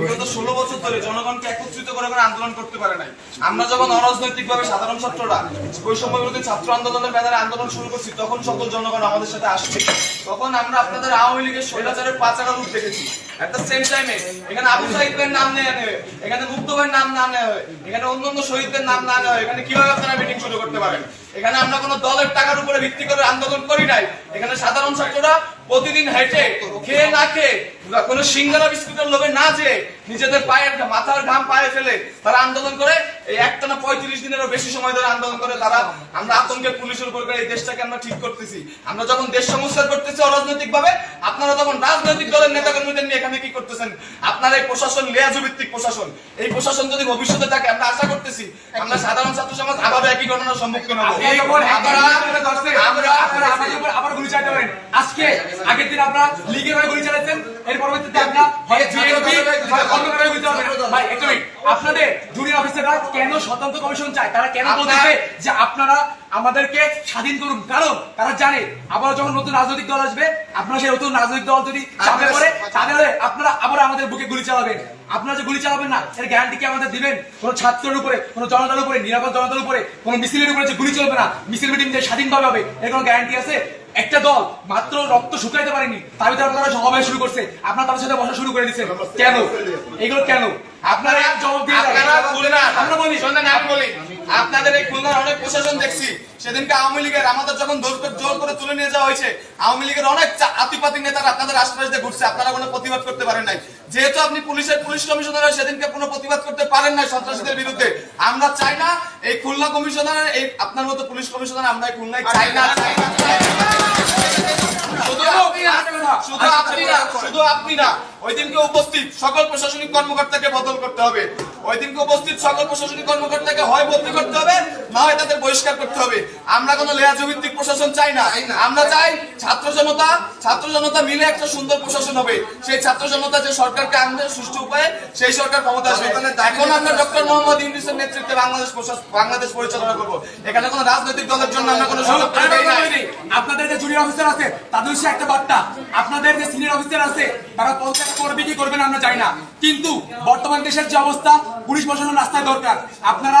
বিগত ষোলো বছর ধরে জনগণকে একত্রিত করে করে আন্দোলন করতে পারে নাই। আমরা যখন অরাজনৈতিক ভাবে সাধারণ ছাত্ররা বৈষম্য বিরোধী ছাত্র আন্দোলনের ব্যানারে আন্দোলন শুরু করছি তখন সকল জনগণ আমাদের সাথে আসছে তখন আমরা আপনাদের আওয়ামী লীগের স্বৈরাচারের পাচারা রূপ দেখেছি। এট দ্য সেম টাইমে এখানে আবু সাহিদের নাম নেওয়া নেবে এখানে মুক্তবের নাম না নেওয়া হয় এখানে অন্য অন্য শহীদদের নাম না নেওয়া হয় এখানে কীভাবে আপনারা মিটিং শুরু করতে পারেন? এখানে আমরা কোনো দলের টাকার উপরে ভিত্তি করে আন্দোলন করি নাই। এখানে সাধারণ ছাত্ররা প্রতিদিন হেঁটে খেয়ে না খেয়ে কোন সিঙ্গারা বিস্কুটের লোভে না যে নিজেদের পায়ের মাথার ঘাম পায়ে ফেলে তারা আন্দোলন করে। এই একটানা পঁয়ত্রিশ দিনেরও বেশি সময় ধরে আন্দোলন করে তারা। আমরা আতঙ্কে পুলিশের উপর করে এই দেশটাকে আমরা ঠিক করতেছি। আমরা যখন দেশ সংস্কার করতেছি অরাজনৈতিক ভাবে আপনারা তখন রাজনৈতিক দলের নেতা কর্মীদের নিয়ে এখানে কি করতেছেন আপনার এই প্রশাসন লেয়াজু ভিত্তিক প্রশাসন এই প্রশাসন যদি ভবিষ্যতে থাকে আমরা আশা করতেছি আমরা সাধারণ ছাত্র সমাজ আবার একই ঘটনার সম্মুখীন হব আমরা- আমরা আবার গুলি। আজকে আগের দিন আপনারা লীগের হয়ে গুলি চালাচ্ছেন। এর পরবর্তীতে আপনারা হয় বিএনপি হয় অন্য কারও গুলি চালাবেন। ভাই। আপনাদের জুনিয়র অফিসাররা কেন স্বতন্ত্র কমিশন চায়? তারা কেন বলতেছে যে আপনারা আমাদেরকে স্বাধীন করুন? কারণ তারা জানে আবার যখন নতুন রাজনৈতিক দল আসবে আপনারা সেই নতুন রাজনৈতিক দল যদি চাপে পড়ে তাহলে আপনারা আবার আমাদের বুকে গুলি চালাবেন। আপনারা যে গুলি চালাবেন না এর গ্যারান্টি কি আমাদের দিবেন? কোন ছাত্রের উপরে কোন জনতার উপরে নিরাপদ জনতার উপরে কোন মিছিলের উপরে যে গুলি চলবে না মিছিল মিটিং যে স্বাধীনভাবে হবে এর কোনো গ্যারান্টি আছে? একটা দল মাত্র রক্ত শুকাইতে পারেনি তার ভিতরে আপনারা সমাবেশ শুরু করছে। আপনারা তাদের সাথে বসা শুরু করে দিচ্ছেন কেন? এগুলো কেন? আপনারা এক জবাব দিয়ে। আপনারা খুলনা আমরা বলি। শোনেন আমি বলি। আপনাদের এই খুলনার অনেক প্রশাসন দেখছি। সেদিনকে আওয়ামী লীগের আমাদের যখন জোর করে- জোর করে তুলে নিয়ে যাওয়া হয়েছে আওয়ামী লীগের অনেক আতিপাতি নেতারা আপনাদের আশপাশ দিয়ে ঘুরছে। আপনারা কোনো প্রতিবাদ করতে পারেন নাই। যেহেতু আপনি পুলিশের পুলিশ কমিশনার সেদিনকে কোনো প্রতিবাদ করতে পারেন নাই সন্ত্রাসীদের বিরুদ্ধে। আমরা চাই না এই খুলনা কমিশনার এই আপনার মতো পুলিশ কমিশনার আমরা এই খুলনায় চাই না চাই না, চাই না। শুধু আপনি না, শুধু আপনি না শুধু আপনি না। ওই দিনকে উপস্থিত সকল প্রশাসনিক কর্মকর্তাকে বদল করতে হবে। ওই দিনকে উপস্থিত সকল প্রশাসনিক কর্মকর্তাকে হয় বদলি করতে হবে না হয় তাদের বহিষ্কার করতে হবে। আমরা কোনো লেয়াজু ভিত্তিক প্রশাসন চাই না। আমরা চাই ছাত্র জনতা ছাত্র জনতা মিলে একটা সুন্দর প্রশাসন হবে। সেই ছাত্র জনতা যে সরকারকে আনবে সুষ্ঠু উপায়ে সেই সরকার ক্ষমতা আসবে। এখন আমরা ডক্টর মোহাম্মদ ইউনিসের নেতৃত্বে বাংলাদেশ বাংলাদেশ পরিচালনা করব। এখানে কোনো রাজনৈতিক দলের জন্য আমরা কোনো সুযোগ। আপনাদের যে জুনিয়র অফিসার আছে তাদের একটা বার্তা। আপনাদের যে সিনিয়র অফিসার আছে, তারা পদত্যাগ করবে কি করবে না আমরা চাই না। কিন্তু বর্তমান দেশের যে অবস্থা, পুলিশ প্রশাসন রাস্তায় দরকার। আপনারা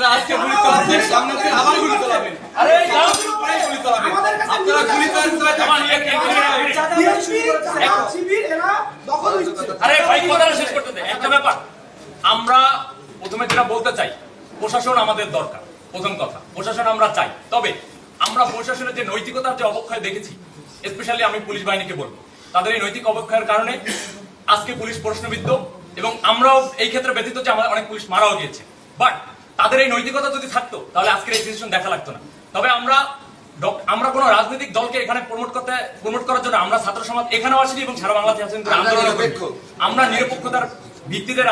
আপনারা আজকে গুলি চালাচ্ছেন সামনে থেকে আবার গুলি চালাবেন। আরে গুলি চালাবেন। আপনারা গুলি ইয়ে কে- আরে ভাই কথাটা শেষ করতে দে। একটা ব্যাপার। আমরা প্রথমে যেটা বলতে চাই প্রশাসন আমাদের দরকার। প্রথম কথা প্রশাসন আমরা চাই। তবে আমরা প্রশাসনের যে নৈতিকতার যে অবক্ষয় দেখেছি স্পেশালি আমি পুলিশ বাহিনীকে বলব তাদের এই নৈতিক অবক্ষয়ের কারণে আজকে পুলিশ প্রশ্নবিদ্ধ এবং আমরাও এই ক্ষেত্রে ব্যতীত যে আমাদের অনেক পুলিশ মারাও গিয়েছে। বাট তাদের এই নৈতিকতা যদি থাকতো তাহলে আজকের এই সিচুয়েশন দেখা লাগতো না। তবে আমরা আমরা কোন রাজনৈতিক দলকে এখানে প্রমোট করতে প্রমোট করার জন্য আমরা ছাত্র সমাজ এখানেও আসিনি এবং সারা বাংলাদেশে আছেন আমরা নিরপেক্ষতার ভিত্তিতে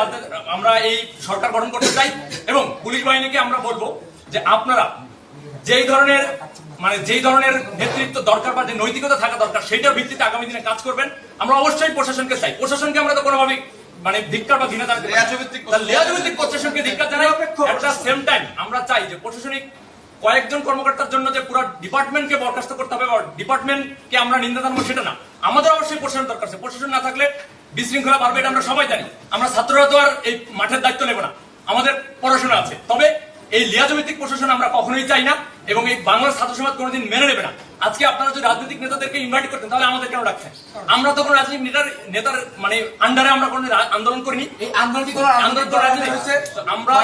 আমরা এই সরকার গঠন করতে চাই এবং পুলিশ বাহিনীকে আমরা বলব যে আপনারা যেই ধরনের মানে যেই ধরনের নেতৃত্ব দরকার বা যে নৈতিকতা থাকা দরকার সেটার ভিত্তিতে আগামী দিনে কাজ করবেন। আমরা অবশ্যই প্রশাসনকে চাই। প্রশাসনকে আমরা তো কোনোভাবে মানে ধিক্কার বা ঘৃণা জানাতে লেয়াজুভিত্তিক লেয়াজভিত্তিক প্রশাসনকে ধিক্কার জানাই একটা সেম টাইম আমরা চাই যে প্রশাসনিক কয়েকজন কর্মকর্তার জন্য যে পুরো ডিপার্টমেন্টকে বরখাস্ত করতে হবে ডিপার্টমেন্টকে আমরা নিন্দা জানাব সেটা না। আমাদের অবশ্যই প্রশাসন দরকার আছে। প্রশাসন না থাকলে বিশৃঙ্খলা বাড়বে এটা আমরা সবাই জানি। আমরা ছাত্ররা তো আর এই মাঠের দায়িত্ব নেব না। আমাদের পড়াশোনা আছে। তবে এই লিয়াজমিতিক প্রশাসন আমরা কখনোই চাই না এবং এই বাংলার ছাত্র সমাজ কোনোদিন মেনে নেবে না। আজকে আপনারা যদি রাজনৈতিক নেতাদেরকে ইনভাইট করতেন তাহলে আমাদের কেন রাখছেন আমরা তো কোনো রাজনৈতিক নেতার নেতার মানে আন্ডারে আমরা কোনো আন্দোলন করিনি। এই আন্দোলন আন্দোলন আমরা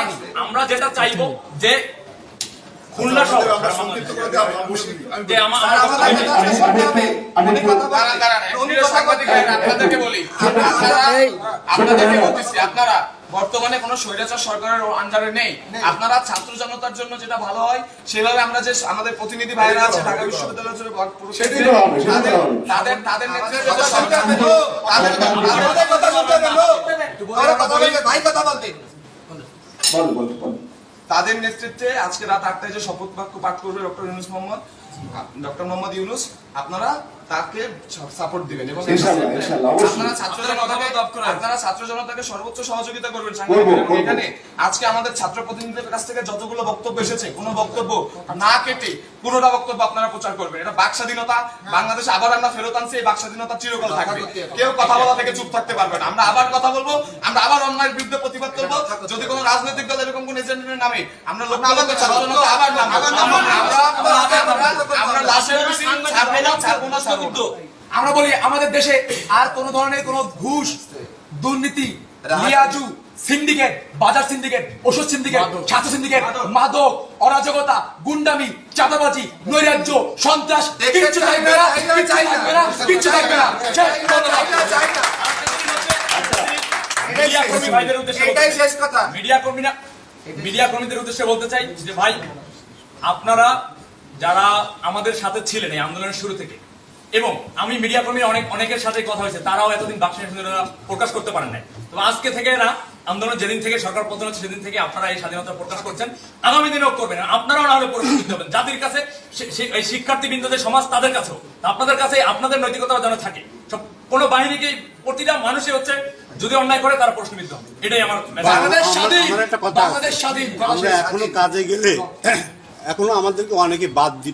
আমরা যেটা চাইব যে খুলনা সহ যে আমা- আমরা আপনাদেরকে বলি আপনাদেরকে বলতেছি আপনারা বর্তমানে কোনো স্বৈরাচার সরকারের আন্ডারে নেই। আপনারা ছাত্র জনতার জন্য যেটা ভালো হয় সেভাবে আমরা যে আমাদের প্রতিনিধি ভাইরা আছে ঢাকা বিশ্ববিদ্যালয়ের জন্য তাদের তাদের তাদের আমাদের নেতৃত্বে কথা যে তাদের কথা- কথা কথা কথা নেতৃত্বে আজকে রাত আটটায় যে শপথ বাক্য পাঠ করবে ডক্টর ইউনুস মোহাম্মদ ডক্টর মোহাম্মদ ইউনুস আপনারা তাকে সাপোর্ট দিবেন এবং আপনারা ছাত্রদের অবশ্যই। আপনারা ছাত্র আপনারা ছাত্র জনতাকে সর্বোচ্চ সহযোগিতা করবেন। এখানে আজকে আমাদের ছাত্র প্রতিনিধিদের কাছ থেকে যতগুলো বক্তব্য এসেছে কোনো বক্তব্য না কেটে পুরোটা বক্তব্য আপনারা প্রচার করবেন। এটা বাক স্বাধীনতা বাংলাদেশে আবার আমরা ফেরত আনছি এই বাক স্বাধীনতা চিরকাল থাকবে। কেউ কথা বলা থেকে চুপ থাকতে পারবে না। আমরা আবার কথা বলব আমরা আবার অন্যায়ের বিরুদ্ধে প্রতিবাদ করব। যদি কোনো রাজনৈতিক দল এরকম কোন এজেন্ডের নামে আমরা লোক ছাত্র জনতা আবার নামবো। আমরা আমরা- আমরা লাশের ছাড়বো না ছাড়বো না। আমরা বলি আমাদের দেশে আর কোন ধরনের কোন ঘুষ দুর্নীতি লিয়াজু সিন্ডিকেট বাজার সিন্ডিকেট ওষুধ সিন্ডিকেট ছাত্র সিন্ডিকেট মাদক। অরাজকতা গুন্ডামি চাঁদাবাজি নৈরাজ্য সন্ত্রাস কিচ্ছু থাকবে না, কিচ্ছু থাকবে না কিচ্ছু থাকবে কথা। মিডিয়া কর্মীরা মিডিয়া কর্মীদের উদ্দেশ্যে বলতে চাই যে ভাই আপনারা যারা আমাদের সাথে ছিলেন এই আন্দোলনের শুরু থেকে এবং আমি মিডিয়া কর্মী অনেক অনেকের সাথে কথা হয়েছে তারাও এতদিন বাক্স প্রকাশ করতে পারেন নাই। তো আজকে থেকে না আন্দোলন যেদিন থেকে সরকার পতন হচ্ছে সেদিন থেকে আপনারা এই স্বাধীনতা প্রকাশ করছেন। আগামী দিনেও করবেন আপনারাও না হলে পরিস্থিতি হবেন জাতির কাছে এই শিক্ষার্থী বিন্দুদের সমাজ তাদের কাছেও আপনাদের কাছে আপনাদের নৈতিকতা যেন থাকে। সব কোনো বাহিনীকে প্রতিটা মানুষই হচ্ছে যদি অন্যায় করে তারা প্রশ্নবিদ্ধ হবে। এটাই আমার বাংলাদেশ স্বাধীন। বাংলাদেশ স্বাধীন! আমরা এখনও কাজে গেলে এখনও আমাদেরকে অনেকে বাদ দিবে।